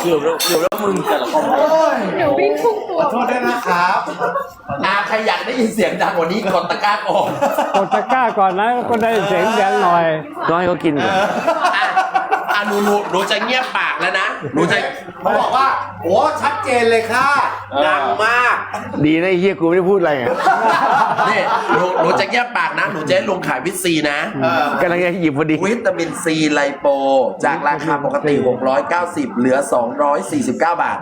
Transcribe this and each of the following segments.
เกือบแล้วเกือบแล้วมึงแต่ละคนหนูวิ่งทุกตัวขอโทษด้วยนะครับอาใครอยากได้ยินเสียงดังกว่านี้กดตะกร้าก่อนกดตะกร้าก่อนนะคนได้เสียงดังหน่อยก็ให้เขากินก่อนอะอะ หนูหนูหนูจะเงียบปากแล้วนะหนูจะเขาบอกว่าโอ้ชัดเจนเลยค่ะดังมากดีนะไอ้เฮียกูไม่ได้พูดอะไรอะนี่หนูหนูจะเงียบปากนะ หนูจะให้ลุงขายวิตซีนะเออกำลังจะหยิบพอดี วิตามินซีไลโป จากราคาปกติ 690 เหลือ 249 บาท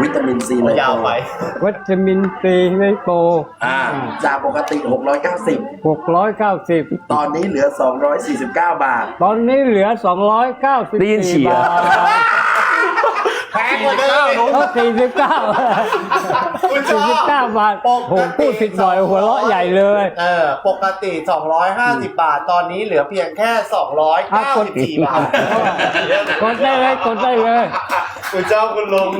วิตามินซีไลยาโปวไปวิตามินซีในโปรอ่าจากปกติ 690 690 ตอนนี้เหลือ 249 บาท ตอนนี้เหลือ 294ได้ยินเฉียบาทแพงกว่าเดิมเขา49 49บาทโหพูดผิดบ่อยหัวเราะใหญ่เลย เออ ปกติ 250 บาท ตอนนี้เหลือเพียงแค่ 294 บาท กดได้เลย กดได้เลย คุณเจ้าคุณลุง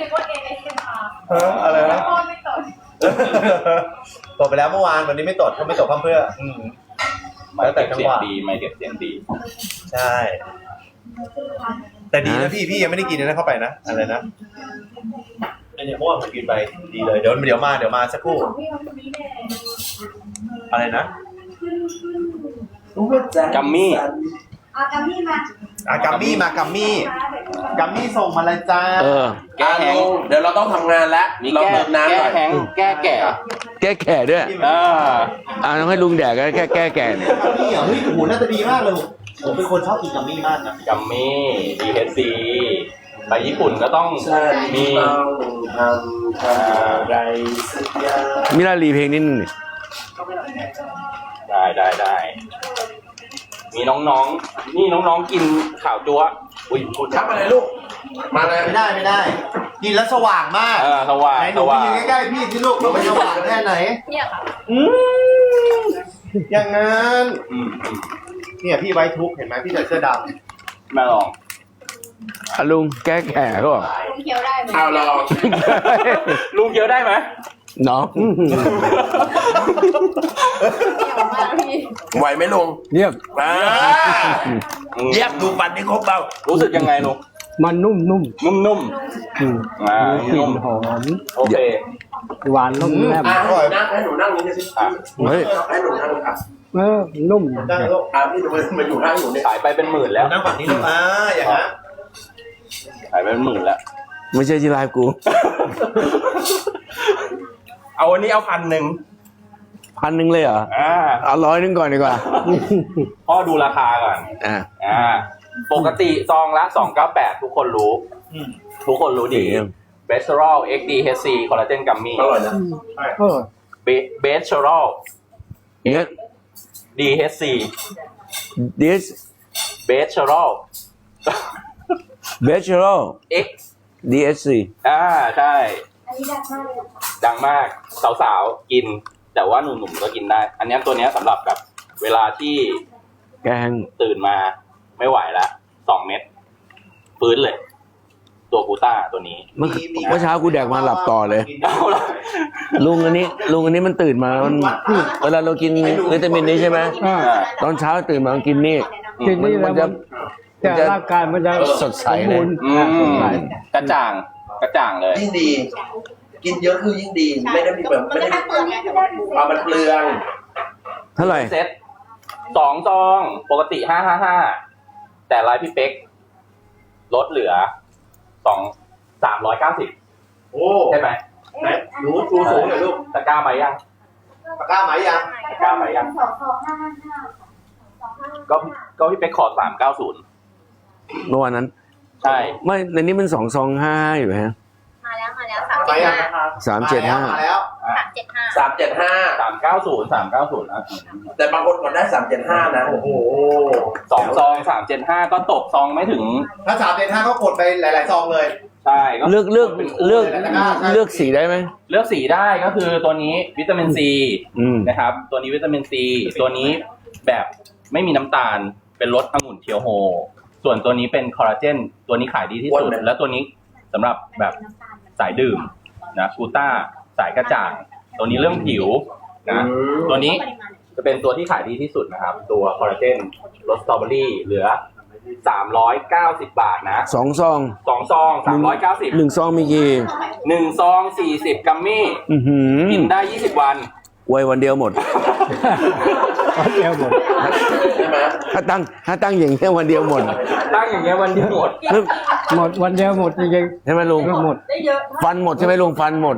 นึกว่าเอเอสมาเอออะไรนะ พ่อไม่ตดตดไปแล้วเมื่อวานวันนี้ไม่ตดเขาไม่ตดพร่ำเพื่ออืมแล้วแต่จังหวะดีไม่เก็บเสียงดีใช่ แต่ดีนะพี่พี่ยังไม่ได้กินนะเข้าไปนะอะไรนะไอเนี่ยเมื่อวานผมกินไปดีเลยเดี๋ยวเดี๋ยวมาเดี๋ยวมาสักครู่ของพี่วันนี้เนี่ยอะไรนะ กัมมี่เอากัมมี่มา อะกัมมี่มากัมมี่กัมมี่ส่งมาเลยจ้าเออ แก้แห้งเดี๋ยวเราต้องทำงานแล้วมีเราแก้เติมน้ำหแก้น่อยแห้งแก้แก่แก้แก่ด้วยอ่าอ่าต้องให้ลุงแดกก็แค่แก้แก่เนี่ยกัมมี่เหรอเฮ้ยโอ้โหน่าจะดีมากเลยผมเป็นคนชอบกินกัมมี่มากนะกัมมี่ดีเอสซีไปญี่ปุ่นก็ต้องใช่มีต้องทำอะไรสักอย่างมิลารีเพลงนิดนึงดิได้ได้ได้ มีน้องๆ นี่น้องๆกินข่าวจั๊วอุ้ยพูดครับอะไรลูก มาเลยไม่ได้ไม่ได้กินแล้วสว่างมากเออสว่างไหนหสนูไปว่างยืนใกล้ๆพี่ที่ลูกเราไปสว่างแค่ไหน เนี่ยค่ะอืมอย่างนั้นอืมอืมเนี่ยพี่ไว้ทุกข์เห็นไหมพี่ใส่เสื้อดแม่ลอง อะลุงแก้แก่ก็บอกลุงเคี้ยวได้ไหมเอาลอง ลุงเคี้ยวได้ไหม น้องเคี้ยวมากพี่ไหวไหมลุงเรียบอ่าเรียกดูปันที่ครบเบารู้สึกยังไงลุงมันนุ่มนุ่มๆอืมๆอ่ามีกลิ่นุ่นมหอมโอเคหวานนุ่มแนบอะให้หนูนั่งให้หนูนั่งนี้สิอะเฮ้ยให้หนูนั่งอะเออนุ่มำได้ลูกอะพี่หนูมาอยู่ข้างหนูเนี่ยขายไปเป็นหมื่นแล้วนั่งฝั่งนี้ลูกอ่าอย่างนั้นขายไปเป็นหมื่นแล้วไม่ใช่ที่ไลฟ์กู เอาวันนี้เอาพันหนึ่งพันหนึ่งเลยเหรออ่าเอาร้อยหนึงก่อนดีกว่า พ่อดูราคาก่อน อ่าอ่า ปกติซองละ298 ทุกคนรู้ทุกคนรู้ดี b e s t e r o l XDHC คอลลาเจนกัมมี่อร่อยนะเออ b e s t e r o l เนี่ย DHC this b e s t e r o l bachelor X DSC อ่า ใช่ อันนี้ดังมากเลยค่ะดังมากสาวๆกิน แต่ว่าหนุ่มๆก็กินได้ อันเนี้ยตัวเนี้ยสำหรับแบบเวลาที่แกงตื่นมาไม่ไหวละสองเม็ดฟื้นเลย ตัวกูต้าตัวนี้ เมื่อเมื่อเช้ากูแดกมาหลับต่อเลย เอาละ ลุงอันนี้ ลุงอันนี้มันตื่นมามันเวลาเรากินวิตามินนี้ใช่ไหมอ่า ตอนเช้าตื่นมากินนี่ทีนี้มัแล้วนมันจะจะร่างกายมันจะสดใสเลยมบูรณ์อือะสดมใสกระจ่าง กระจ่างเลย ยิ่งดี กินเยอะคือยิ่งดี ไม่ได้มีแบบมันไม่จะได้ทำตัวนี้คือได้เป็นเซเอามันเปลืองเท่าไหร่เซ็ตสองซองปกติห้าห้าห้าแต่ไลน์พี่เป๊กลดเหลือสองสามร้อยเก้าสิบโอ้ใช่ไหมไหนหนูชูสูงหน่อยลูกตะกร้ามายังปากกาไหมยังตะกร้ามายังสองสองห้าห้าห้าสองห้าก็ก็พี่เป๊กขอสามเก้าศูนย์เมื่อวานนั้น ใช่ไม่ในนี้มันสองสองห้าอยู่ฮะมาแล้วมาแล้วสามไปเจ็ดยังห้าสามเจ็ดห้ามาแล้วสามเจ็ดห้าสามเจ็ดห้าสามเก้าศูนย์สามเก้าศูนย์อะแต่บางคนกดได้สามเจ็ดห้านะโอ้โหสองซองสามเจ็ดห้าก็ตกซองไม่ถึง ถ้าสามเจ็ดห้าก็กดไปหลาย ๆ ซองเลยใช่ก็เลือกเลือกเลือกเลือกสีได้ไหมเลือกสีได้ก็คือตัวนี้วิตามินซีอืมนะครับ ตัวนี้วิตามินซีตัวนี้แบบไม่มีน้ำตาลเป็นรสองุ่นเคียวโฮ ส่วนตัวนี้เป็นคอลลาเจนตัวนี้ขายดีที่สุด และตัวนี้สำหรับแบบสายดื่มนะกูต้าสายกระจ่างตัวนี้เรื่องผิวนะ ตัวนี้จะเป็นตัวที่ขายดีที่สุดนะครับ ตัวคอลลาเจนรสสตรอเบอรี่เหลือสามร้อยเก้าสิบบาทนะสองซองสองซองสามร้อยเก้าสิบหนึ่งซองมีกี่หนึ่งซองสี่สิบกัมมี่อือหือกินได้ยี่สิบวัน ไว้วันเดียวหมดเอาเดียวหมดถ้าตั้งถ้าตั้งอย่างเงี้ยวันเดียวหมด ตั้งอย่างเงี้ยวันเดียวหมดหมดวันเดียวหมดจริงใช่ไหมลุงๆก็หมดฟันหมดใช่ไหมลุงฟันหมด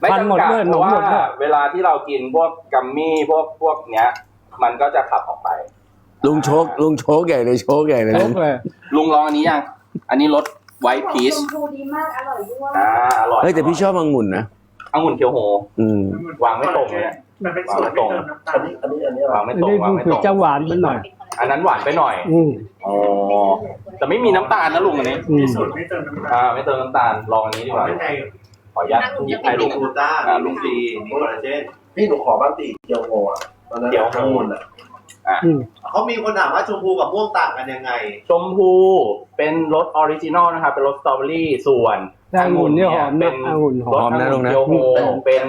ไม่ฟันหมดจำกัดด้วยหเพนมราะหมว่าดด้วยเวลาที่เรากินพวกกัมมี่พวกพวกเนี้ย มันก็จะขับออกไป ลุงโชกลุงโชกใหญ่เลยโชกใหญ่เลยครลุบงเลยลุงลองอันนี้ยัง อันนี้รสไวท์พีชชมพูดีมาก อร่อยด้วย อ่าอร่อยเฮ้ยแต่พี่ชอบองุ่นนะ องุ่นเคียวโฮ อืมวางไม่ตรงเลยเนี่ยมันเป็นสูตรไม่เติมน้ำตาอัลนนี้อันนี้อันนี้วางไม่อันตรงนี้วางไม่คืตอรงจะหวานไปหน่อย อันนั้นหวานไปหน่อย อืม อ๋อ แต่ไม่มีน้ำตาลนะลุงอันนี้ อืมีมสูตรไม่เติมน้ำตาลอ่าไม่เติมน้ำตาลลองอันนี้ดีกว่า ไม่ใช่ขออนุญาตหยิบให้ลุง กูต้าอ่ามีลูกดีมีคอลลาเจนพี่หนูขอบ้านตีเกียวโงอะตอนนั้นเกียวโงองุ่นอะอืม เขามีคนถามว่าชมพูกับม่วงต่างกันยังไง ชมพูเป็นรสออริจินอลนะครับ เป็นรสสตรอเบอรี่ส่วน แต่องุ่นเนี่ยหอมเป็นะนองุ่นหรอสมองุ่นเกียวโฮเป็น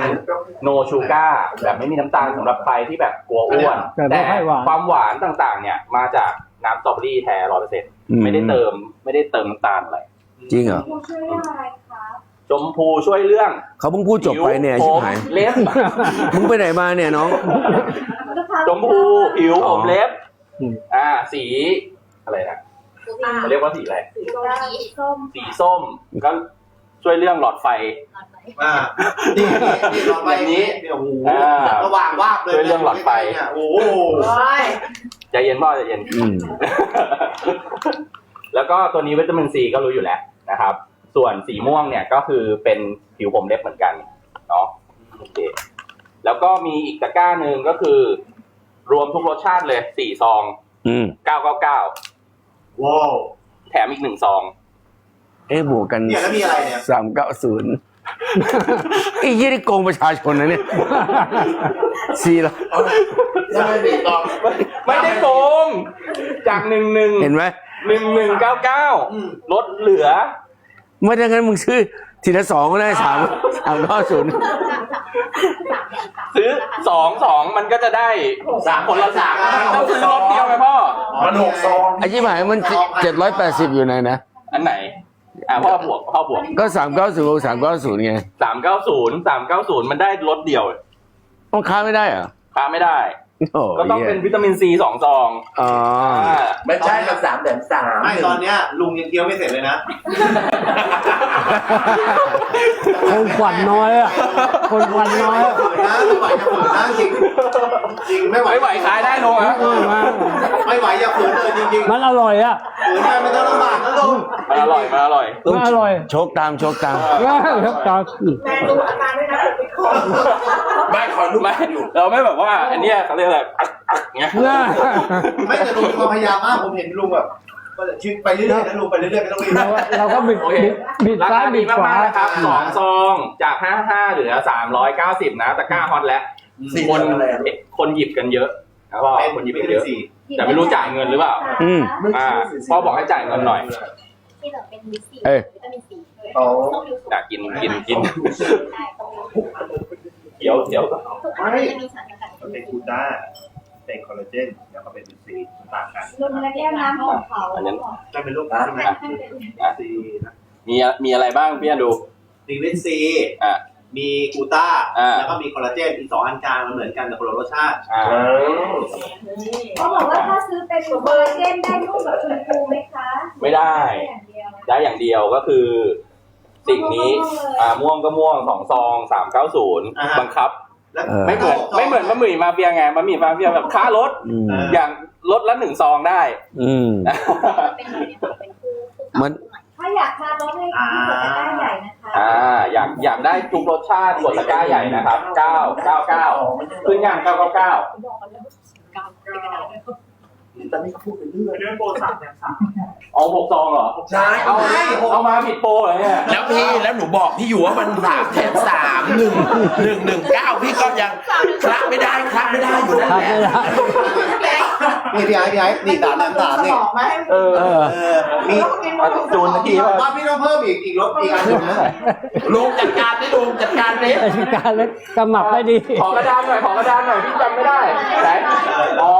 โนชูการ์แบบไม่มีน้ำตาลสำหรับใครที่แบบกลัวอ้วนแต่ไม่แต่ค่อยหวาน ความหวานต่างๆ เนี่ยมาจากน้ำสตรอเบอรี่แท้ร้อยเปอร์เซ็นต์อืมไม่ได้เติมไม่ได้เติมน้ำตาลอะไรจริงเหรอคุณช่วยเรื่องอะไรคะชมพูช่วยเรื่องเขาเพิ่งพูดจบไปเนี่ยผิชิวบผมหายเล็บ มึงไปไหนมาเนี่ยน้องชมพูผิวผมเล็บ อืม อ่า สีอะไรนะเขาเรียกว่าสีอะไร สีส้มสีส้มก็ ช่วยเรื่องหลอดไฟ อ่านี่นี่เราไปอย่างนี้ เนี่ยโอ้โหอ่าระหว่างวาบเลยด้วยเรื่องหลอดไฟ เนี่ยโอ้โหใจเย็นพ่อใจเย็น อืม แล้วก็ตัวนี้วิตามินซีก็รู้อยู่แล้วนะครับ ส่วนสีม่วงเนี่ยก็คือเป็นผิวผมเล็บเหมือนกันเนาะโอเคแล้วก็มีอีกตะกร้าหนึ่งก็คือ รวมทุกรสชาติเลยสี่ซองอืม เก้าเก้าเก้าว้าว แถมอีกหนึ่งซอง เอ๊ะบวกกันเนี่ยแล้วมีอะไรเนี่ย สามเก้าศูนย์ไอ้ยี่นี่โกงประชาชนนะเนี่ยสี่ละยังไม่บีตองไม่ได้โกง จากหนึ่งหนึ่งเห็นไหมหนึ่งหนึ่งเก้าเก้าลดเหลือ ไม่ถ้างั้นมึงซื้อทีละสองก็ได้สามสามเก้าศูนย์ซื้อสองสองมันก็จะได้สามคนละสามต้องซื้อรถเดียวไหมพ่อมันหกซองไอ้ที่หมายมันเจ็ดร้อยแปดสิบอยู่ไหนนะ อันไหน อ่าพ่อบวกพ่อบวกก็สามเก้าศูนย์สามเก้าศูนย์ไงสามเก้าศูนย์สามเก้าศูนย์มันได้รถเดียวต้องค้าไม่ได้เหรอค้าไม่ได้ โอ้ก็ต้องเป็นยวิตามินซีสองซองอ๋ออ่าไม่ใช่กับสามแถมสามไม่ตอนเนี้ยลุงยังเคี้ยวไม่เสร็จเลยนะคนขวัญน้อยอะคนขวัญน้อยอะฝืนนะไม่ไหวจะฝืนนะจริงจริงไม่ไหวไม่ไหวขายได้ลงอะ อย่าฝืนเลยจริงๆมันอร่อยอะฝืนไปมันต้องลำบากนะลุงมันอร่อยมันอร่อย มันอร่อยโชคตามโชคตามแล้วตอนไม่ขอลูกไม่เราไม่แบบว่า อันเนี้ยเขาเรียกอะไรอัดอัดเงี้ยน่าไม่แต่ลุงมีความพยายามมากผมเห็นลุงแบบชีวิตไปเรื่อยๆนะลุงไปเรื่อยๆไม่ต้องรีบเราเราก็บิดโอเคบิดบิดราซ้ายคาบิดีดขวามากๆนะครับสองซองจากห้าห้าเหลือสามร้อยเก้าสิบนะตะกร้าฮอตแล้ว สี่คนอะไรคนหยิบกันเยอะนะพ่อเป็นคนหยิบวิกันตาเยมินอะซี แต่ไม่รู้จ่ายเงินหรือเปล่า อืม อ่าพ่อบอกให้จ่ายเงินหน่อย ที่เหลือเป็นวิตามินซีเอ้ย วิตามินซีอ๋อต้องอยู่อยากกินกินกินได้ต้องอยู่เดี๋ยวเดี๋ยวทุกอันมันจะมีสารสกัดมันเป็นกูต้าเป็นคอลลาเจน แล้วก็เป็นวิตามินซีต่างกันรวมกันแก้วน้ำของเขาอันนั้นจะเป็นลูกใช่ไหมซีนะมีมีอะไรบ้างพี่อันดู มีวิตามินซีอะ มีกูต้า อ่า แล้วก็มีคอลลาเจนอีกสองอันกลางมันเหมือนกันแต่คนละรสชาติ อ่า เขาบอกว่าถ้าซื้อเป็นคอลลาเจนได้รูปแบบชมพูไหมคะไม่ได้ อย่างเดียวได้อย่างเดียวก็คือ สิ่งนี้อ่าม่วงก็ม่วงสองซองสามเก้าศูนย์อ่าบังคับ แล้วเออ ไม่เหมือนไม่เหมือนบะหมี่มาเฟียไงบะหมี่มาเฟียแบบค่ารถ อืมอย่างลดละหนึ่งซองได้ อืม เป็นแบบนี้ค่ะเป็นคู่คู่มัน ถ้าอยากทานรสให้คุณกดตะกร้าใหญ่นะคะ อ่าอยากอยากได้ทุกรสชาติกดตะกร้าใหญ่นะครับเก้าเก้าเก้าขึ้นย่างเก้าเก้าเก้า ตอนนี้พูดไปเรื่อยเรื่องโปรสามแถมสามเอาหกซองเหรอใช่เอาเอามาผิดโปรเหรอเนี่ยแล้วพี่แล้วหนูบอกพี่อยู่ว่ามันสามแถมสามหนึ่งหนึ่งหนึ่งเก้าพี่ก็ยังคละไม่ได้คละไม่ได้อยู่นั่นทำแหไม่ละได้นี่พี่ไอ้พี่ไอ้นี่สามแถมสามนี่เออเออเออมีจูนตะกี้ว่าว่าพี่ต้องเพิ่มอีกอีกรสอีกอันหนึ่งนะลุงจัดการได้ลุงจัดการเด้แต่ที่การเล็กกำหมับไม่ดี ขอกระดานหน่อยขอกระดานหน่อยพี่จำไม่ได้ไหนอ๋อ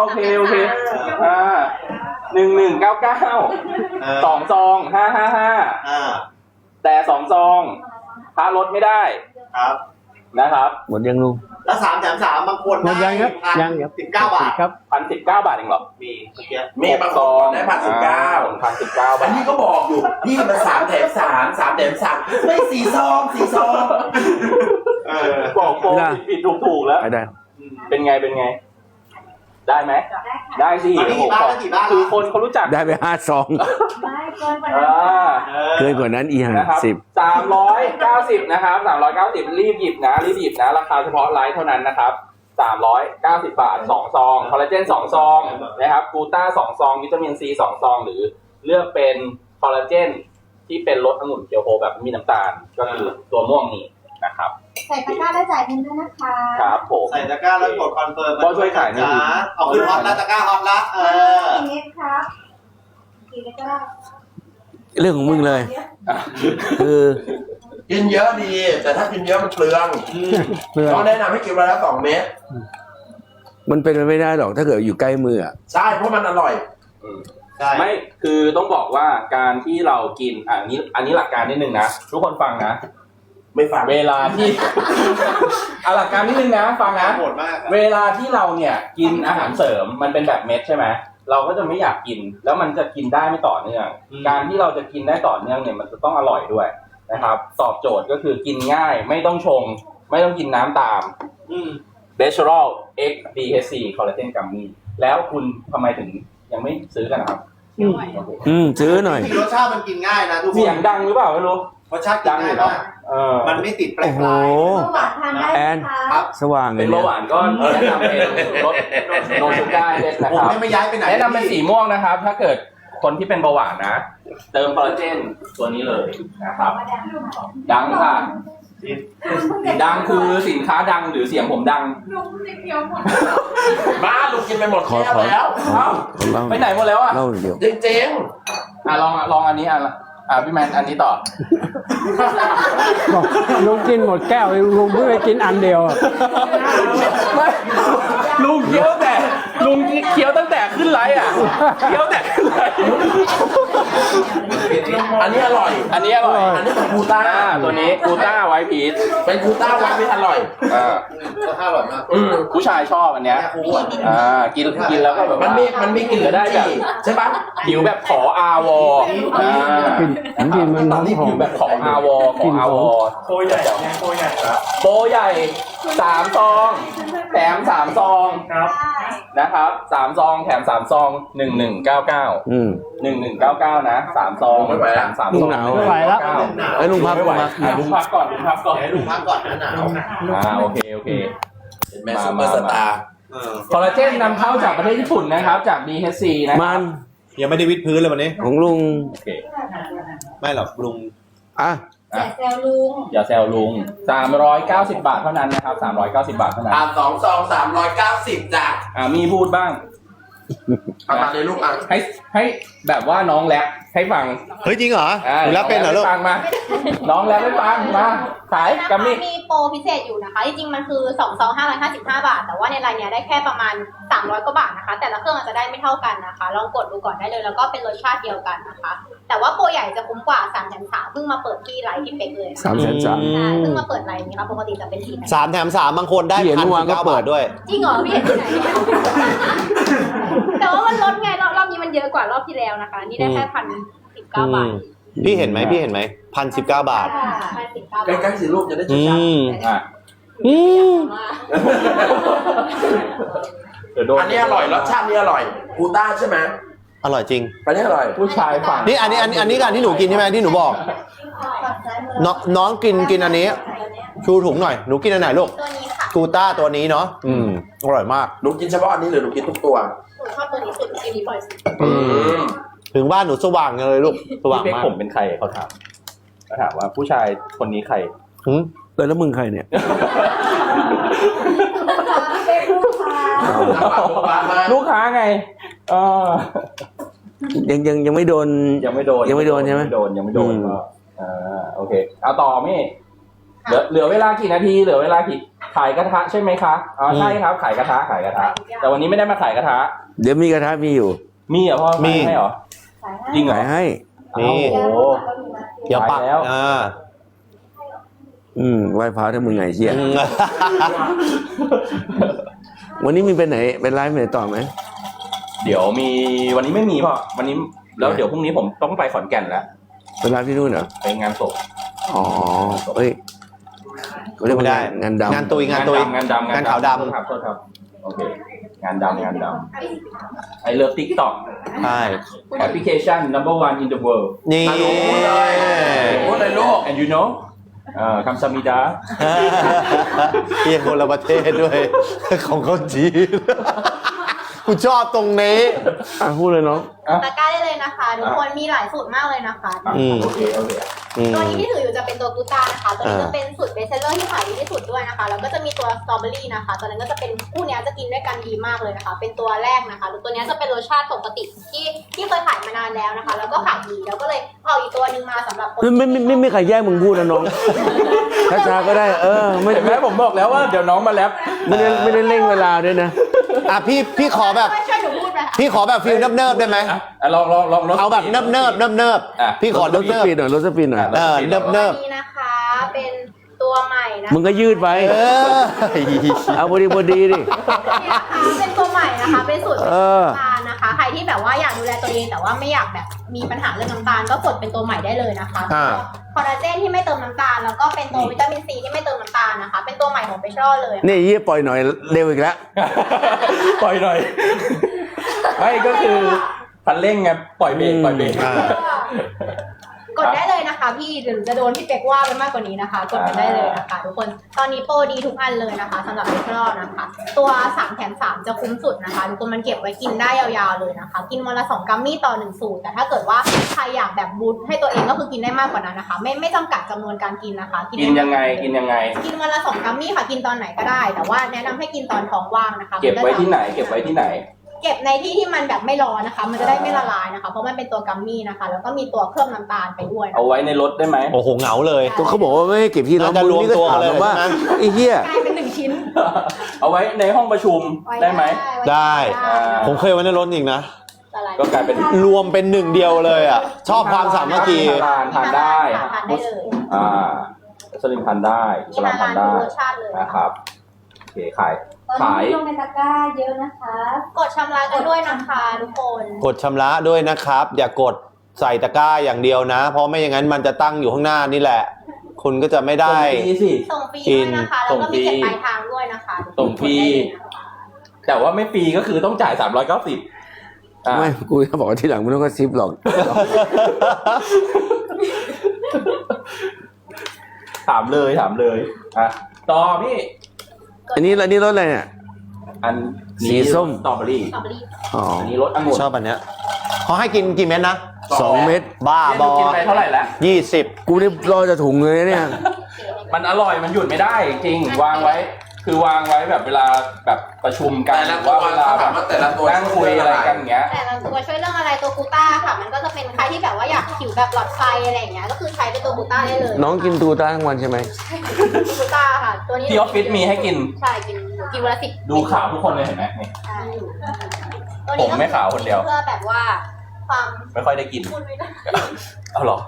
โอเคโอเคอ่าหนึ่งหนึ่งเก้าเก้าเออสองซองห้าห้าห้าอ่าแต่สองซองถ้าลดไม่ได้ครับนะครับหมดยังลุงแล้วสามแถมสามบางคนหมดยังครับพันยังครับสิบเก้าบาทครับพันสิบเก้าบาทเองเหรอมีเมื่อกี้มีบางซองได้พันสิบเก้าพันสิบเก้าอับานทนี้ก็บอกอยู่พี่มันสามแถมสามสามแถมสามไม่สี่ซองสี่ซองเออบอกโปรได้ผิดถูกถูกๆแล้วไปได้เป็นไงเป็นไง ได้ไหมได้สิตอนนี้โอ้กี่โหบ้านแล้วกี่บ้านคือแล้วคนเขารู้จักได้ไปห้าซอง ไม่เกินกว่าอ่นั้นาเกินกว่านั้นอีกห้านะครับสิบ สามร้อยเก้าสิบนะครับสามร้อยเก้าสิบรีบหยิบนะรีบหยิบนะ ราคาเฉพาะไลฟ์เท่านั้นนะครับสามร้อยเก้าสิบบาทสองซองคอลลาเจนสองซองนะครับกูต้าสองซอง วิตามินซีสองซอง หรือเลือกเป็นคอลลาเจนที่เป็นรสองุ่นเคียวโฮแบบไม่มีน้ำตาล ก็คือตัวม่วงนี้ นะครับใส่ตะกร้าแล้วจ่ายเงินด้วยนะคะครับผม ใส่ตะกร้าแล้วกดคอนเฟิร์มก็ช่วยขายหน่อยดินะเอาขึ้นฮอตแล้วตะกร้าฮอตละเออกี่เม็ดครับกี่เม็ดก็ได้เรื่องของมึงเลย คือกินเยอะดี แต่ถ้ากินเยอะมันเปลืองเพื่อนต้องแนะนำให้กินวันละสองเม็ดมันเป็นไปไม่ได้หรอกถ้าเกิดอยู่ใกล้มืออะใช่เพราะมันอร่อยใช่ไม่คือต้องบอกว่าการที่เรากินอะอันนี้ อันนี้หลักการนิดนึงนะทุกคนฟังนะ ไม่ฟังเวลาที่ เอาหลักการนิดนึงนะ ฟังนะ โหดมากอะเวลาที่เราเนี่ยกินอาหารเสริมมันเป็นแบบเม็ดใช่ไหมเราก็จะไม่อยากกิน แล้วมันจะกินได้ไม่ต่อเนื่องการที่เราจะกินได้ต่อเนื่องเนี่ยมันจะต้องอร่อยด้วยนะครับ ตอบโจทย์ก็คือกินง่ายไม่ต้องชง ไม่ต้องกินน้ำตาม อืม d e c h r a l X DHC Collagen Gummy แล้วคุณทำไมถึงยังไม่ซื้อกันนะครับอืมซื้อหน่อย จริงๆรสชาติมันกินง่ายนะทุกคนเสียงดังหรือเปล่าไม่รู้ รสชาติกิดันงอง่ายยู่เนาะมากเออมันไม่ติดปลายโอ้โหปลายเมื่อวานทานได้แอน นะคะครับสว่างเลเป็ยนเนี่เบายหวานก็แนะนำเป็นรสโนชูการ์เดสนะผมครับไม่ไม่ย้ายไปไหนแนะนำเป็นสีม่วงนะครับ ถ้าเกิดคนที่เป็นเบาหวานนะ เติมคอลลาเจนตัวนี้เลยนะครับ ดังค่ะ ดังคือสินค้าดังหรือเสียงผมดังบ้าลูกกินไปหมดขอแก้วขอ แล้วขอขอเล่าไปไหนหมดแล้วอะเล่าเดียวจริงอะลองลองอันนี้อะ อะพี่แมนอันนี้ต่อ บอกลุงกินหมดแก้วลุงเพิ่งไปกินอันเดียวอะไม่ลุงเคี้ยวแต่ ลุงเคี้ยวตั้งแต่ขึ้นไลฟ์อะเคี้ยวแต่ขึ้นไลฟ์ๆอันนี้อร่อย อันนี้อร่อย อันนี้เป็นกูต้าอ่าตัวนี้กูต้าไวท์พีชเป็นกูต้าวันไม่อร่อยอ่ารสชาติอร่อยมากอืมผู้ชายชอบอันเนี้ยแม่คู่อะอ่ากินกินแล้วก็แบบมันว่ามีมันมีกลิ่นจะได้แบบ ใช่ปะผิวแบบขออาวออ่ากินผมกินมันน้ำหอผิมวแบบขออาวอขออาวอโคใหญ่โคใหญ่ครับโปรใหญ่สามซอง แถมสามซองครับนะครับสามซองแถมสามซองหนึ่งหนึ่งเก้าเก้าอืม หนึ่งหนึ่งเก้าเก้านะสามซองไม่ไหวแล้วสามลุซงองหนาว นึ่งไปแล้วเก้าไอ้ยลุงพักไม่ลุไหวงพักอะลุงพักก่อนลุงพักก่อนให้ลุงพักก่อนนะหนาวอ่าโอเคโอเค เห็นไหมซูเปอร์สตาร์เออคอลลาเจนนำเข้าจากประเทศญี่ปุ่นนะครับ จาก DHC นะคมัรับนยังไม่ได้วิดพื้นเลยวันนี้ ของลุงโอเค ไม่หรอกลุงอะ แจกแซวลุงอย่าแซวลุง 390 บาทเท่านั้นนะครับ 390 บาทเท่านั้น อ่าสองซองสามร้อยเก้าสิบจ้ะอ่ามีพูดบ้าง เอามาเลยลูกอะให้ให้แบบว่าน้องแรปให้ฟังเฮ้ยจริงเหรออ่าหนูรับเป็นเหรอลูกฟังมา น้องแรปให้ฟังมาขายนะคะกัมมี่มีโปรพิเศษอยู่นะคะ จริงๆมันคือ2ซอง555บาท แต่ว่าในรายเนี้ยได้แค่ประมาณ300กว่าบาทนะคะ แต่ละเครื่องอาจจะได้ไม่เท่ากันนะคะ ลองกดดูก่อนได้เลย แล้วก็เป็นรสชาติเดียวกันนะคะ แต่ว่าโปรใหญ่จะคุ้มกว่า3แถม3เพิ่งมาเปิดที่ไลน์ที่เป็กเลยสามแสนสามใช่เพิ่งมาเปิดไลน์นี้ค่ะปกติจะเป็นทีไหนสามแถมสามบางคนได้พี่เห็นพันเมื่อวานก็เก้าเปิบาดทด้วย จริงเหรอพี่เห็นที่ไหน แต่ว่ามันลดไงรอบรอบนี้มันเยอะกว่ารอบที่แล้วนะคะ นี่ได้แค่พันสิบเก้าบาทพี่เห็นไหมพี่เห็นไหมพันสิบเก้าบาท พันสิบเก้าใกบาทล้ๆสิลูกจะได้อืชัดมอะอืมเดี๋ยวโดนๆอันนี้อร่อยรสชาตินี้อร่อยกูต้าใช่ไหมอร่อยจริง อันนี้อร่อย ผู้ชายฝั่งนี่อันนี้อันนี้อันนี้กันที่หนูกินใช่ไหมที่หนูบอกน้องน้องกินกินอันนี้ ชูถุงหน่อยหนูกินอันไหนลูกตัวนี้ค่ะกูต้าตัวนี้เนาะอืมอร่อยมาก หนูกินเฉพาะอันนี้หรือหนูกินทุกตัวหนู ชอบตัวนี้สุดกินนี้บ่อยสุดอืมถึงบ้านหนูสว่างเลยลูกสว่างพี่เป๊กมากผมเป็นใครเขาถามเขาถามว่าผู้ชายคนนี้ใคร หืมเออแล้วมึงใครเนี่ย เป็นลูกค้าจังหวะโบบามาลูกค้าไงเออยังยังยังไม่โดน ยังไม่โดนยังไม่โดนใช่ไหมยังไม่โดนยังไม่โดนอืม ก็อ่าโอเค เอาต่อมี่ เหลือเหลือเวลากี่นาทีเหลือเวลากี่ขายกระทะใช่ไหมคะอ๋อใช่ครับขายกระทะขายกระทะ แต่วันนี้ไม่ได้มาขายกระทะ เดี๋ยวมีกระทะมีอยู่ มีเหรอพ่อมีให้เหรอสายให้จริงเหรอขายให้ นี่ โอ้โหอย่าปักไปแล้ว อ่าอืมไหว้พระถ้ามึงไงเชี่ยอืมวันนี้มีเป็นไหนเป็นไลฟ์ไหนต่อไหม เดี๋ยวมีวันนี้ไม่มีพ่อวันนี้แล้วเดี๋ยวพรุ่งนี้ผมต้องไปขอนแก่นแล้วเป็นไลฟ์ที่นู่นเหรอไปงานศพอ๋อเฮ้ย เขาเรียกไม่ว่าได้งานดำ งานตุยงานตุย งานดำงานขาวดำโทษครับโทษครับโอเคงานดำงานดำไอเลิฟติ๊กต็อกใช่แอปพลิเคชัน number one in the world นี่ ฮัลโหลเลยพูดเลยลูก and you know เอ่อคำสมิดาเฮียคนละประเทศด้วย ของเขาจีน กูชอบตรงนี้ อะพูดเลยน้อง ตะกร้าได้เลยนะคะ ทุกคนมีหลายสูตรมากเลยนะคะอืม โอเคโอเคอืม ตัวนี้ที่ถืออยู่จะเป็นตัวกลูต้านะคะตัวนี้อ่า จะเป็นสูตรเบสเซลเลอร์ที่ขายดีที่สุดด้วยนะคะแล้วก็จะมีตัวสตรอเบอรี่นะคะตัวนั้นก็จะเป็นคู่เนี้ยจะกินด้วยกันดีมากเลยนะคะ เป็นตัวแรกนะคะแล้วตัวเนี้ยจะเป็นรสชาติปกติที่ที่เคยขายมานานแล้วนะคะ แล้วก็ขายดีแล้วก็เลยเอาอีกตัวหนึ่งมาสำหรับคนไม่ไม่ไม่ไม่ไม่ใครแย่งมึงพูดนะน้องช้าๆก็ได้ เออ ไม่เห็นไหมไม่ผมบอกแล้วว่าเดี๋ยวน้องมาแรปไม่ได้ไม่ได้เร่งเวลาด้วยนะ อะพี่พี่ขอแบบช่วยหนู พูดไปค่ะพี่ขอแบบฟิลเนิบๆได้ไหมอะอะลองลองลองลองเอาแบบเนิบเนิบเนิบเนิบๆอะ พี่ขอรเนิถบสเนิบปีดหน่อยรถสปีดหน่อยเออเนิบเนิบตัวนี้นะคะ เป็นตัวใหม่นะคะมึงก็ยืดไป เออ เอาพอดีพอดีดิ นี่นะคะเป็นตัวใหม่นะคะ เป็นสูตรเออ น้ำตาลนะคะ ใครที่แบบว่าอยากดูแลตัวเองแต่ว่าไม่อยากแบบมีปัญหาเรื่องน้ำตาลก็กดเป็นตัวใหม่ได้เลยนะคะอ่า คอลลาเจนที่ไม่เติมน้ำตาลแล้วก็เป็นตัววิตามินซีที่ไม่เติมน้ำตาลนะคะ เป็นตัวใหม่ของเปเชอร์เลย นี่ยี่ปล่อยหน่อยเร็วอีกแล้ว ปล่อยหน่อย ไม่ก็คือพันเร่งไงปล่อยเบรกปล่อยเบรก อ่า กดได้เลยนะคะ พี่หรือจะโดนพี่เป็กว่าไปมากกว่านี้นะคะ กดกันได้เลยนะคะทุกคนตอนนี้โปรดีทุกอันเลยนะคะสำหรับเปเชอร์นะคะ ตัว3แถม3จะคุ้มสุดนะคะทุกคนมันเก็บไว้กินได้ยาวๆเลยนะคะ กินวันละ2กัมมี่ต่อหนึ่งสูตรแต่ถ้าเกิดว่าใครอยากแบบบูทให้ตัวเองก็คือกินได้มากกว่านั้นนะคะ ไม่ไม่จำกัดจำนวนการกินนะคะกินได้ยังไงกินยังไง กินวันละสองกัมมี่ค่ะกินตอนไหนก็ได้ แต่ว่าแนะนำให้กินตอนท้องว่างนะคะ เก็บไว้ที่ไหน เก็บไว้ที่ไหน เก็บในที่ที่มันแบบไม่ร้อนนะคะ มันจะได้ไม่ละลายนะคะ เพราะมันเป็นตัวกัมมี่นะคะ แล้วก็มีตัวเคลือบน้ำตาลไปด้วยนะเอาไว้ในรถได้ไหม โอ้โหเหงาเลย ก็เขาบอกว่าไม่ให้เก็บที่น้องน่าจะมึงนี่ก็รวมตัวถามเลยมาว่าใช่ไหม ไอ้เหี้ย กลายเป็นหนึ่งชิ้นเอาไว้ในห้องประชุมได้ไหมได้ได้ผมเคยไว้ในรถอีกนะ ละลายก็กลายเป็น รวมเป็นหนึ่งเดียวเลยอะ ชอบความสามัคคีทานทานได้ทานได้เลยอ่าสลิมทานได้สมีลัมฮาทาลานนได้ทุกรสชาติเลย นะครับโอเคขาย ตอนขาย นี้ลงในตะกร้าเยอะนะคะ กดชำระกันด้วยนะคะทุกคน กดชำระด้วยนะครับ อย่ากดใส่ตะกร้าอย่างเดียวนะ เพราะไม่อย่างนั้นมันจะตั้งอยู่ข้างหน้านี่แหละ คุณก็จะไม่ได้ส่งฟรีสิ ส่งฟรีด้วยนะคะ แล้วก็มีเก็บปลายทางด้วยนะคะทุกคนส่งฟรีกดได้เลยนะคะแต่ว่าไม่ฟรีก็คือต้องจ่ายสามร้อยเก้าสิบอ่าไม่ กูจะบอกว่าที่หลังมึงต้องกระซิบหรอก ถามเลยถามเลยอะต่อพี่ อันนี้อันนี้รถอะไรเนี่ย อันสีส้ม สตรอเบอรี่ สตรอเบอรี่อ๋ออันนี้รสองุ่นชอบอันเนี้ยเขาให้กินกี่เม็ดนะสองเม็ดบ้าบอกินไปเท่าไหร่แล้ว ยี่สิบกูนี่รอจะถุงเลยนะเนี่ย มันอร่อยมันหยุดไม่ได้จริงๆวางไว้ คือวางไว้แบบเวลาแบบประชุมกันแต่หละรือตัวว่าเวลาแบถามบว่าแต่ละตัว นั่งคุยอะไรกันอย่างเงี้ย แต่ละตัวช่วยเรื่องอะไรตัวกูต้าค่ะ มันก็จะเป็นใครที่แบบว่าอยากผิวแบบหลอดไฟอะไรอย่างเงี้ยก็คือใช้เป็นตัวกูต้าได้เลยน้องกินตูตาทั้งวันใช่ไหม กูต้าค่ะ ตัวนี้ที่ออฟฟิศมีให้กิน ใช่กินกินวันละสิบดูขาวทุกคนเลยเห็นไหมนี่ ใช่ตัวผมไม่ขาวคนเดียว เพื่อแบบว่า ความไม่ค่อยได้กินพูดไม่ได้เอาเหรอ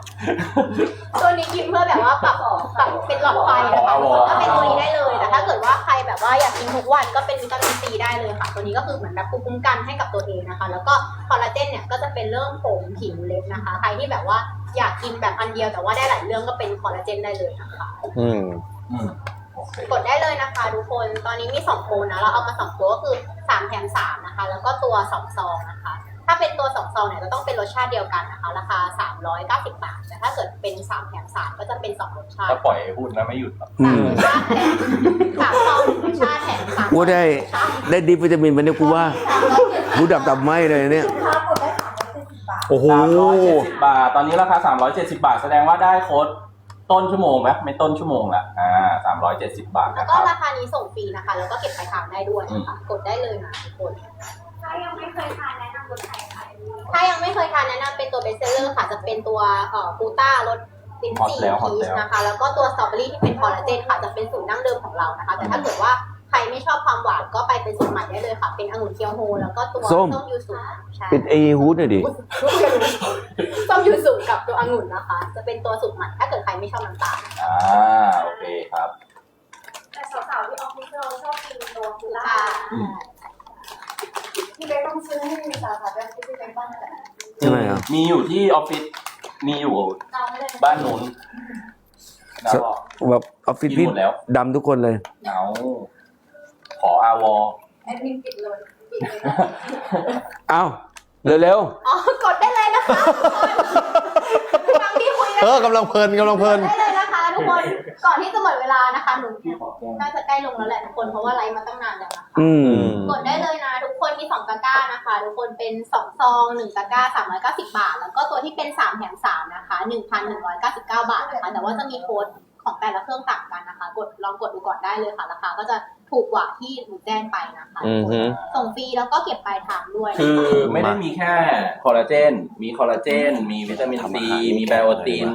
ตัวนี้กินเพื่อแบบว่าปรับปรับเป็นหลอดไฟนะคะอ๋อก็เป็นตัวนี้ได้เลยแต่ถ้าเกิดว่าใครแบบว่าอยากกินทุกวันก็เป็นวิตามินซีได้เลยค่ะ ตัวนี้ก็คือเหมือนแบบภูมิคุ้มกันให้กับตัวเองนะคะ แล้วก็คอลลาเจนเนี่ยก็จะเป็นเรื่องผมผิวเล็บนะคะ ใครที่แบบว่าอยากกินแบบอันเดียวแต่ว่าได้หลายเรื่องก็เป็นคอลลาเจนได้เลยนะคะ อืมอืมโอเคกดได้เลยนะคะทุกคน ตอนนี้มี2โปรนะ เราเอามา2ตัวก็คือ 3 แถม 3 นะคะ แล้วก็ตัว2ซองนะคะ ถ้าเป็นตัว2ซองเนี่ยจะต้องเป็นรสชาติเดียวกันนะคะ ราคา 390 บาท แต่ถ้าเกิดเป็น3แถม3ก็จะเป็น2รสชาติถ้าปล่อยให้พูดนะไม่หยุดหรอกอืสามม รสชาติแถมสามซองหนึ่งรสชาติแถมสามกูได้ได้ดิวิตามินไปเนี่ยกูว่ากูดับตับไหมเลยเนี่ยลูกค้ากดได้สามร้อยเจ็ดสิบบาท โอ้โห สามร้อยเจ็ดสิบบาท ตอนนี้ราคาสามร้อยเจ็ดสิบาท แสดงว่าได้โค้ดต้นชั่วโมงไหมไม่ต้นชั่วโมงละอ่าสามร้อยเจ็ดสิบาทแล้วนะคก็รับ ราคานี้ส่งฟรีนะคะ แล้วก็เก็บปลายทางได้ด้วยนะคะกดได้เลยนะทุกคน ถ้ายังไม่เคยทานแนะนำรสไข่ไข่ถ้ายังไม่เคยทานแนะนำเป็นตัวเบสเซอร์ค่ะ จะเป็นตัวเอ่อกูต้ารสลิ้นจี่ฮอตแล้วฮอตพีแล้วชนะคะ แล้วก็ตัวสตรอเบอรี่ที่เป็นคอลลาเจนค่ะ จะเป็นสูตรดั้งเดิมของเรานะคะ แต่ถ้าเกิดว่าใครไม่ชอบความหวานก็ไปเป็นสูตรใหม่ได้เลยค่ะ เป็นองุ่นเคียวโฮ แล้วก็ตัวส้ม ยูสุใช่ ปิดไอ้ฮูดหน่อยดิ ส้มยูสุกับตัวองุ่นนะคะ จะเป็นตัวสูตรใหม่ถ้าเกิดใครไม่ชอบน้ำตาล อ่าโอเคครับ แต่สาวๆที่ออฟฟิศเราชอบกินตัวกุหลาค่ะบ พี่เบสต้องซื้อให้สาวๆแบบที่พี่เบสบ้างแหละใช่ไหมครับ มีอยู่ที่ออฟฟิศ มีอยู่เราไม่ได้บ้านนู้นนะบอก แบบออฟฟิศกินพี่หมดแล้ว ดำทุกคนเลย เอาขออาวอแอดมินปิดเลยปิดเลยเอ้าเร็วอ๋อกดได้เลยนะคะฟังพี่คุยนะเออกำลังเพลินกำลังเพลิน ได้เลยนะคะ ทุกคนก่อนที่จะหมดเวลานะคะหนูน่าจะใกล้ลงแล้วแหละทุกคนเพราะว่าไลฟ์มาตั้งนานแล้วนะคะๆอืมกดได้เลยนะ ทุกคนมีสองตะกร้านะคะทุกคนเป็นสองซองหนึ่งตะกร้าสามร้อยเก้าสิบบาท แล้วก็ตัวที่เป็นสามแถมสามนะคะหนึ่งพันหนึ่งร้อยเก้าสิบเก้าบาทนะคะแต่ว่าจะมีโค้ด ของแต่ละเครื่องต่างกันนะคะ กดลองกดดูก่อนได้เลยค่ะ ราคาก็จะถูกกว่าที่หนูแจ้งไปนะคะอือฮึ ส่งฟรีแล้วก็เก็บปลายทางด้วยคือไม่ได้มีแค่คอลลาเจน มีคอลลาเจน มีวิตามินซี มีไบโอติน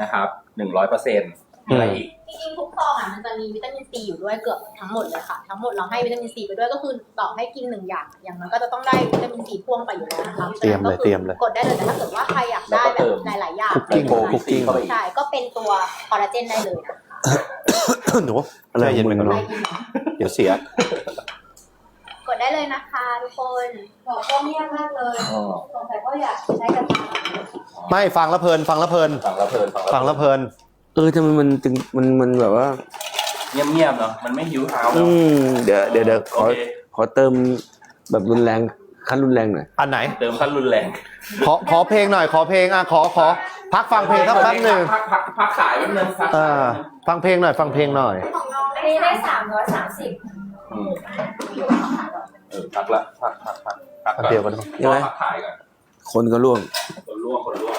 นะครับหนึ่งร้อยเปอร์เซ็นต์อะไรอีก จริงๆทุกซองอะมันจะมีวิตามินซีอยู่ด้วยเกือบทั้งหมดเลยค่ะ ทั้งหมดเราให้วิตามินซีไปด้วยก็คือต่อให้กินหนึ่งอย่าง อย่างนั้นก็จะต้องได้วิตามินซีพ่วงไปอยู่แล้วนะคะเตรียมเลยฉะนั้นก็คือเตรียมเลย กดได้เลยแต่ถ้าเกิดว่าใครอยากได้แบบหลายๆอย่างคุกกิ้งโปรคุกกิ้งเข้าไปอีกใช่ก็เป็นตัวคอลลาเจนได้เลยนะหนูอะไรใจเย็นของไปมึงก่อนได้เนาะยินไหมเดี๋ยวเสีย กดได้เลยนะคะทุกคนบอกก็เงียบมากเลยสงสัยก็อยากใช้กระทะไม่ฟังแล้วเพลิน ฟังแล้วเพลินฟังแล้วเพลินฟังแล้วเพลิน เออทำไมมันถึงมันมันแบบว่า เงียบๆเนาะมันไม่หิวเท้าอืเนาะมเดี๋ยวเดี๋ยวเดี๋ยวขอโอเค ขอเติมแบบรุนแรงขั้นรุนแรงหน่อยอันไหน เติมขั้นรุนแรงขอขอเพลงหน่อยขอเพลงอะขอขอ พักฟังเพลงสักแป๊บหนึ่งพักพักพักขายแป๊บนึงพักเอขายอฟังเพลงหน่อยฟังเพลงหน่อยนี่ได้สามร้อยสามสิบอืมเออพักละพักพักพักพักก่อนเดี๋ยวก่อนนะใช่ไหม พักขายก่อนคนก็ร่วงคนร่วงคนร่วง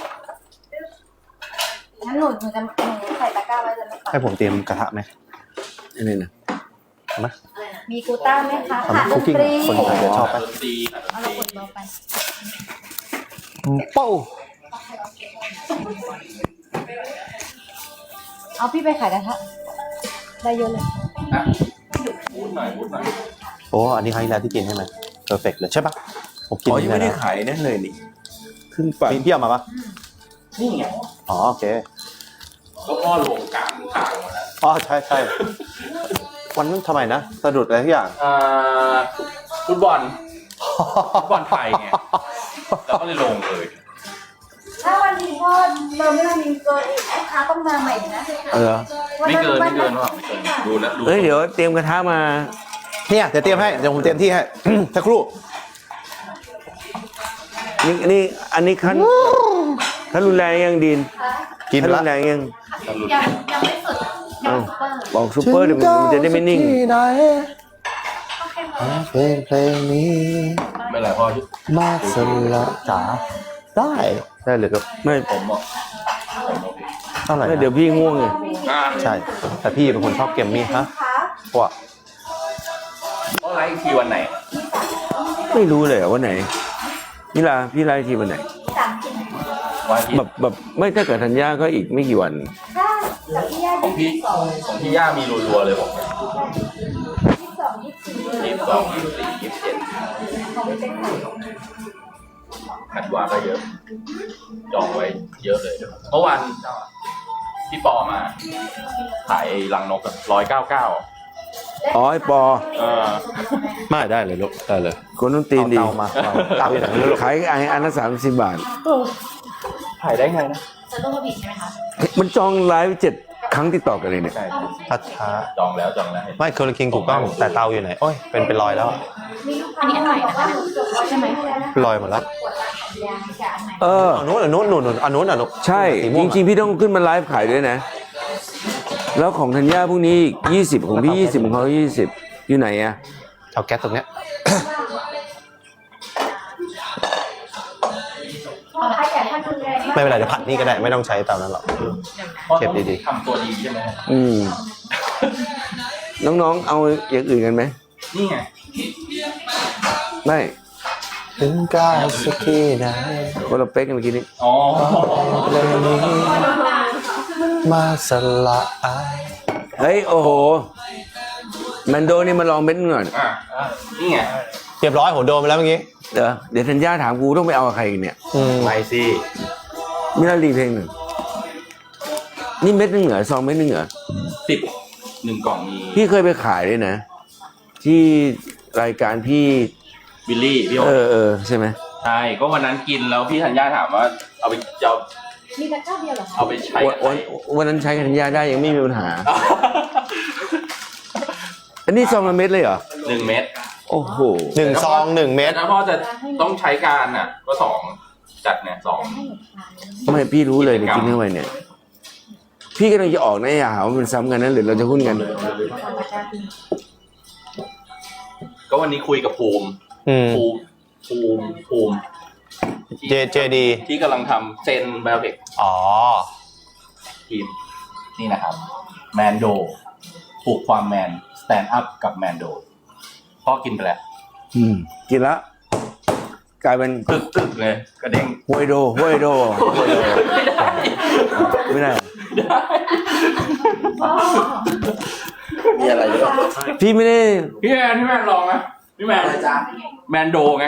งั้นหนูหนูจะหนูใส่ตะกร้าไว้จะไม่ปัดให้ผมเตรียมกระทะไหมอันนี้นะมีกูต้าไหมคะทำคุกกิ้งคนไทยจะชอบขาปะดดนตรีขาดดนเอาตเรารีกดเบาไปเป้าเอาพี่ไปขายกระทะได้เยอะเลยอะพูดหน่อยพูดหน่อยโอ้อันนี้ครั้งที่แล้วที่กินใช่ไหมเพอร์เฟกเลยใช่ปะผมกินอ๋อยังไม่ได้แล้วขายนั่นเลยนี่ครึ่งปันมีพี่เอามาปะ นี่ไงอ๋อโอเคก็พ่อลงกลางทางมาแล้วอ๋อใช่ใช่วันนั้นทำไมนะสะดุดอะไรทุกอย่าง อ่าฟุตบอลฟุตบอลไทยไงแล้วก็เลยลงเลยถ้าวันนี้พ่อเราไม่มีเกินอีกลูกค้าต้องมาใหม่นะเออไม่เกินไม่เกินหรอกไม่เกินดูแล้วดูเฮ้ยเดี๋ยวเตรียมกระทะมาเนี่ยเดี๋ยวเตรียมให้เดี๋ยวผมเตรียมที่ให้ สักครู่นี่นี่อันนี้ขั้น ขั้นรุนแรงยังดีนกินขั้นรุละนแรงยังยังยังไม่สุดยังซุปเปอร์บอกซูเปอร์เดี๋ยวมันจะได้ไม่นิ่ง ที่ไหนเพลงเพลงนี้ไม่เป็นไรพ่อมาสละจ๋าได้ได้เลยครับไม่ผมบอกเท่าไหร่ไม่นะเดี๋ยวพี่ง่วงไงอ่าใช่ แต่พี่เป็นคนชอบเกมมี่ฮะคะว่าพ่อไลฟ์อีกทีวันไหนไม่รู้เลยว่าไหนนี่ลาพี่ไลฟ์ทีวันไหนสามสิบ วันอาทิตแบย์บแบบไม่ถ้าเกิดธัญญาก็อีกไม่กี่วัน ถ้ากับพี่ย่าของพี่ของพี่ย่ามีรัวๆเลยผมยี่สิบสองยี่สิบสี่ยี่สิบสองยี่สิบสี่ยี่สิบเจ็ดของพี่เป็นใครธันวาก็เยอะ จองไว้เยอะเลยเมื่อวานพี่ปอมาขายรังนกร้อยเก้าเก้าอ๋อไอปอ เออไม่ได้เลยลูกได้เลย คนต้องตีนเอาดีเตามาเอาเตาอยู่ไหนไม่รู้ลูกขายไออันละสามสิบบาท ขายได้ไงนะจะต้องมาผิดใช่ไหมคะมันจองไลฟ์เจ็ดครั้งติดต่อกันเลยเนี่ยใช่ช้าช้าจองแล้วจองแล้วไม่เคอร์คิงถูกต้องแต่เตาอยู่ไหนโอ้ยเป็นเป็นรอยแล้วอะมีลูกค้าบอกว่าหนูจบแล้วใช่ไหมเป็นรอยหมดแล้วปวดหลังยางกับอันไหนเอออันนู้นอันนู้นนู่นนู่นอันนู้นอันนู้นใช่สีจม่วงริงๆ พี่ต้องขึ้นมาไลฟ์ขายด้วยนะ แล้วของธัญญาพรุ่งนี้อีกยี่สิบของพี่ยี่สิบของเขายี่สิบอยู่ไหนอะๆเอาแก๊สตรงเนี้ย ไม่เป็นไรเดี๋ยวผัดนี่ก็ได้ไม่ต้องใช้เตานั้นหรอกเก็บดีๆ ทำตัวดีใช่ไหมอืม น้องๆ เอาอย่างอื่นกันไหมนี่ไงไม่ถึงกายสักที่ไหนคนละเป๊กกันเมื่อกี้นี้อ๋อเพลงนี้มาสละอายเฮ้ย โอ้โห แมนโดนี่มาลองเม็ดหนึ่งก่อนอะนี่ไงเรียบร้อยผมโดนไปแล้วเมื่อกี้เดี๋ยวเดี๋ยวธัญญาถามกูต้องไปเอากับใครอีกเนี่ย อืมไปสิ มิลารีเพลงหนึ่ง นี่เม็ดหนึ่งเหรอซองเม็ดหนึ่งเหรอสิบหนึ่งกล่องมีพี่เคยไปขายด้วยนะ ที่รายการพี่ บิลลี่พี่โอเออเออใช่ไหมใช่ก็วันนั้นกินแล้วพี่ธัญญาถามว่า เอาไปจะเอามีตะกร้าเดียวเหรอคะเอาไปใช้วันกันไหวันวันนั้นใช้กับธัญญาได้ยังไม่มีปัญหา อันนี้ซองละเม็ดเลยเหรอ หนึ่งเม็ดโอ้โห หนึ่งซองหนึ่งเม็ดแต่ถ้าพ่อจะต้องใช้การอะ ก็สอง จัดเนี่ยสองไม่พี่รู้เลยเนี่ยกินเข้าไปเนี่ย พี่กำลังจะออกนะอย่าหาว่ามันซ้ำกันนะหรือเราจะหุ้นกัน ก็วันนี้คุยกับภูมิ อืมภูมิ ภูมิ ภูมิ เจเจดีที่กำลังทำเซนไบโอเทคอ๋อ ทีม นี่นะครับ แมนโดปลูกความแมน สแตนด์อัพกับแมนโดพ่อกินไปแล้ว อืม กินละ กลายเป็นตึกตึกเลยกระเด้งห้วยโดห้วยโดห้วยโดไม่ได้ไม่ได้ได้มีอะไรด้วยพี่ไม่ได้พี่แมนพี่แมนลองไหมพี่แมนอะไรจ๊ะแมนโดไง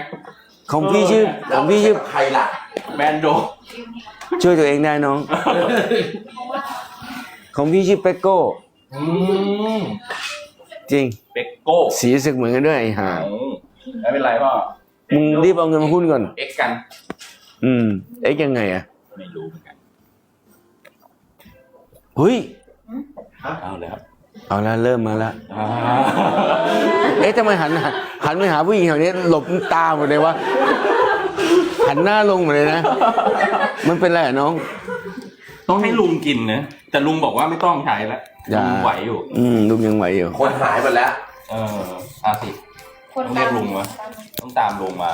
ของพี่ชื่อของพี่ชื่อใครล่ะแมนโด ช่วยตัวเองได้น้อง ของพี่ชื่อเปกโก้อืมจริงเบกโก้สีสึกเหมือนกันด้วยไอ้ห่าอืมไม่เป็นไรพ่อ มึงรีบเอาเงินมาหุ้นก่อนเอ็กกัน อืม เอ๊ะยังไงอะไม่รู้เหมือนกันเฮ้ย เอาเลยครับเอาละเริ่มมาละเอ๊ะทำไมหันหันหันไปหาผู้หญิงแถวนี้หลบตาหมดเลยวะหันหน้าลงหมดเลยนะ มันเป็นไรอะน้อง ต้องให้ลุงกินนะแต่ลุงบอกว่าไม่ต้องใช้แล้วอย่า ลุงไหวอยู่ อืมลุงยังไหวอยู่คนหายหมดแล้ว เอออาสิ คนต้องเรียกลุงวะต้องตามลุงมา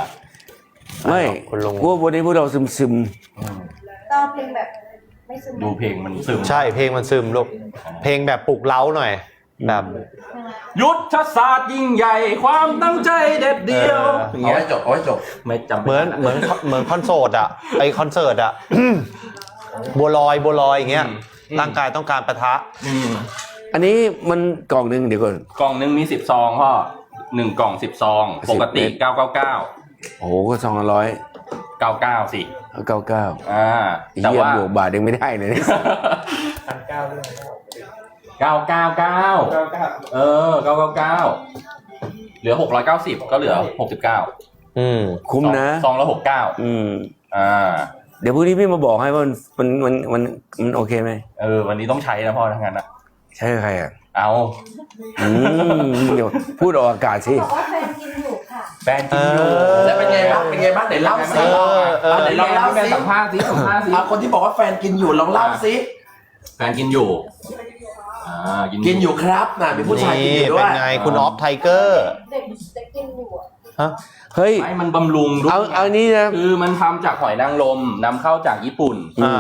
ไม่คุณลุงพวกวันนี้พวกเราซึมซึมต่อเพลงแบบไม่สนุดูกเพลงมันซึมใช่เพลงมันซึมลูกเพลงแบบปลุกเร้าหน่อยแบบยุทธศาสตร์ยิ่งใหญ่ความตั้งใจเด็ดเดียวเอออย่างเอาเงี้ยให้จบเอาให้จบไม่จำเหมือนเหมือนเหมือนคอนเสิร์ตอะไอคอนเสิร์ตอะ บัวลอยบัวลอยอย่างเงี้ยร่างกายต้องการปะทะ อืมๆอันนี้มันกล่องหนึ่งเดี๋ยวก่อน กล่องหนึ่งมีสิบซองพ่อ หนึ่งกล่องสิบซองปกติ10เม็ด เก้าเก้าเก้าโอ้โหก็ซองละร้อยเก้าเก้าสิเก้าเก้าอ่าแต่เยี่ยว่า บวกบาทยังไม่ได้เลยเนี่ยเก้าเก้าเก้าเออเก้าเก้าเก้าเหลือหกร้อยเก้าสิบก็เหลือหกสิบเก้าอืม คุ้มนะ ซองละหกเก้าอืม อ่า เดี๋ยวพรุ่งนี้พี่มาบอกให้ว่ามันมันมันมันมันโอเคไหมเออ วันนี้ต้องใช้นะพ่อทั้งนั้นนะใช่ใครอะ เอาอืมเดี๋ยวพูดออกอากาศสิ บอกว่าแฟนกินอยู่ค่ะ แฟนกินอยู่เออ แล้วเป็นไงบ้างเป็นไงบ้างไหนเล่าสิเออเออไหนลองเล่าแฟนสิสัมภาษณ์สิสัมภาษณ์สิเอาคนที่บอกว่าแฟนกินอยู่ลองเล่าสิแฟนกินอยู่อ่ากินกินอยู่ครับนะมีผู้ชายกินอยู่ด้วเป็ยนไงคุณออฟไทเกอร์เด็กเด็กกินอยู่อะฮะเฮ้ยไม่มันบำรุงด้วยเอาเอานี้นะ คือมันทำจากหอยนางรมนำเข้าจากญี่ปุ่น อ่า